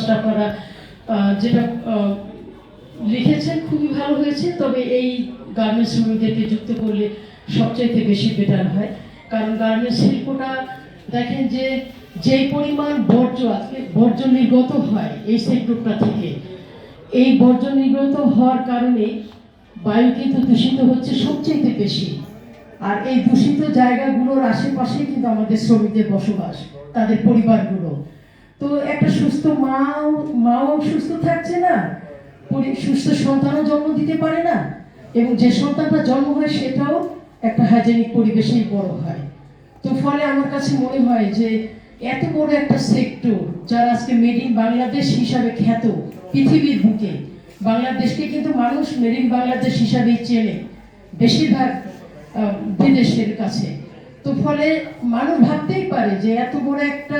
Superstar করা যেটা লিখেছেন, খুবই ভালো হয়েছে। তবে এই গার্মেন্টস শ্রমিকদেরকে যুক্ত করলে সবচাইতে বেশি বেটার হয়। কারণ গার্মেন্টস শিল্পটা দেখেন যে, যেই পরিমাণ বর্জ্য আজকে বর্জ্য নির্গত হয় এই সেক্টরটা থেকে, এই বর্জ্য নির্গত হওয়ার কারণে বায়ু কিন্তু দূষিত হচ্ছে সবচেয়ে বেশি। আর এই দূষিত জায়গাগুলোর আশেপাশে কিন্তু আমাদের শ্রমিকদের বসবাস, তাদের পরিবারগুলো। সুস্থ মাও মাও সুস্থ থাকছে না? সুস্থ সন্তানও জন্ম দিতে পারে না? এবং যে সন্তানটা জন্ম হয় সেটাও একটা হাইজেনিক পরিবেশেই বড় হয়। তো ফলে আমার কাছে মনে হয় যে এত বড় একটা সেক্টর যারা আজকে মেড ইন বাংলাদেশ হিসাবে খ্যাত পৃথিবীর বুকে, বাংলাদেশকে কিন্তু মানুষ মেড ইন বাংলাদেশ হিসাবেই চেনে বেশিরভাগ বিদেশের কাছে। তো ফলে মানুষ ভাবতেই পারে যে এত বড় একটা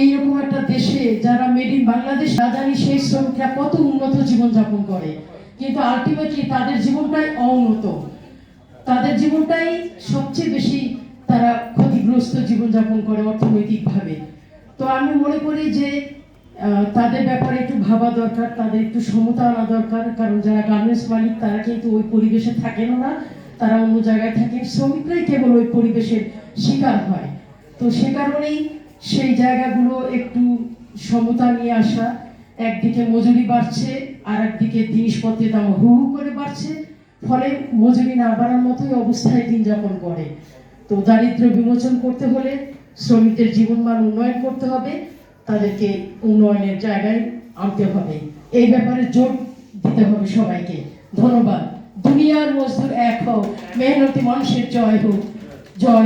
এইরকম একটা দেশে যারা মেড ইন বাংলাদেশ না জানি সেই শ্রমিকরা কত উন্নত জীবনযাপন করে। কিন্তু আলটিমেটলি তাদের জীবনটাই অউন্নত। তাদের জীবনটাই সবচেয়ে বেশি তারা ক্ষতিগ্রস্ত জীবনযাপন করে অর্থনৈতিকভাবে। তো আমি মনে করি যে তাদের ব্যাপারে একটু ভাবা দরকার, তাদের একটু সমতা আনা দরকার, কারণ যারা গার্মেন্টস মালিক তারা কিন্তু ওই পরিবেশে থাকেন না, তারা অন্য জায়গায় থাকেন। শ্রমিকরাই কেবল ওই পরিবেশের শিকার হয়। তো সে কারণেই সেই জায়গাগুলো একটু সমতা নিয়ে আসা। একদিকে মজুরি বাড়ছে আর একদিকে জিনিসপত্রের দাম হু হু করে বাড়ছে। ফলে মজুরি না বাড়ার মতোই অবস্থায় দিন যাপন করে। তো দারিদ্র বিমোচন করতে হলে শ্রমিকদের জীবনমান উন্নয়ন করতে হবে। তাদেরকে উন্নয়নের জায়গায় আনতে হবে। এই ব্যাপারে জোর দিতে হবে সবাইকে। ধন্যবাদ। দুনিয়ার মজদুর এক হোক, মেহনতি মানুষের জয় হোক। জয়